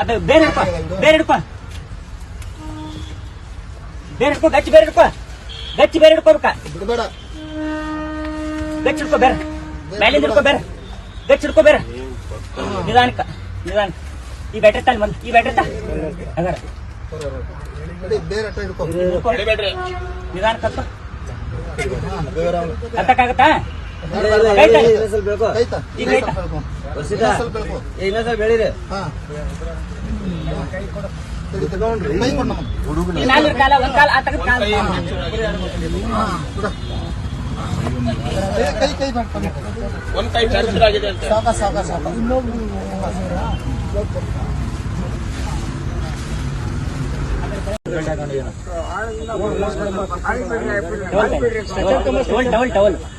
ಅದ ಬೇರೆ ಹಿಡ್ಕೊ ಬೇರೆ ಇಡಪ್ಪ. ಬೇರೆ ಹಿಡ್ಕೊ ಗಚ್ಚಿ ಬೇರೆ ಹಿಡ್ಕೊ ಗಚ್ಚಿ ಬೇರೆ ಹಿಡ್ಕೋಬೇಕ ಬಿಡಬೇಡ. ಗಚ್ಚಿ ಹಿಡ್ಕೊ ಬೇರೆ. ಮೇಲಿಂದ ಹಿಡ್ಕೊ ಬೇರೆ. ಗಚ್ಚಿ ಹಿಡ್ಕೊ ಬೇರೆ. ನಿಧಾನಕ್ಕ ನಿಧಾನ ಈ ಬ್ಯಾಟ್ರಿ ತಾಲ್ ಬಂದ್ ಈ ಬ್ಯಾಟ್ರಿ ತಾ. ಹಂಗಾರ. ನಿಧಾನಕ್ಕ. ಹತ್ತಕ್ಕಾಗತ್ತಾ? ಡಬಲ್ ಒಂದ್. ಕೈ ಫ್ರಾಕ್ಚರ್ ಆಗಿದೆ ಅಂತ. ಸಾಕ ಸಾಕ ಸಾಕ. ಟವಲ್ ಟವಲ್ ಟವಲ್ ಕಣ್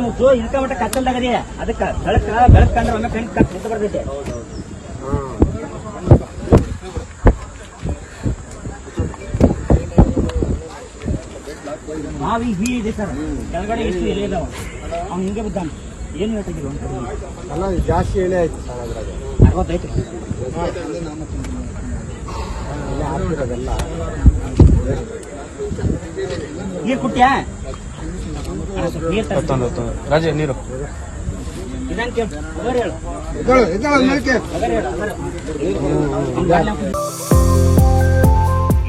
ಮುಚ್ಚ ಇಂಕ ಮಟ್ಟ ಕತ್ತಲ್ದಾಗದೆ ಅದಕ್ಕ ಬೆಳಕ ಬೆಳಕ್ ಕಂಡ್ರೆ ಒಮ್ಮೆ ಕಣ್ ಕತ್ ನಿಂತು ಬರ್ತೈತೆ ನಾವೀಗ ಹೀ ಇದೆ ಸರ್. ಕೆಳಗಡೆ ಎಷ್ಟು ಎಲೆ ಇದಾವ? ಅವ್ನು ಹಿಂಗೆ ಬಿದ್ದಾನ. ಏನು ಹೇಳ್ತಿದ್ರು ಅಲ್ಲ ಜಾಸ್ತಿ ಎಳೆ ಆಯ್ತು ಸರ್ ಅದ್ರಾಗ. ಅರವತ್ತೈತೆ ಹಾಕಿರೋದೆಲ್ಲ ನೀರ್ ಕುಟ್ಟ್ಯಾ ರಾಜೇ ನೀರು. ಹೇಳು. ಹೇಳು ಮೇಲ್ಕೆ. ಹೇಳು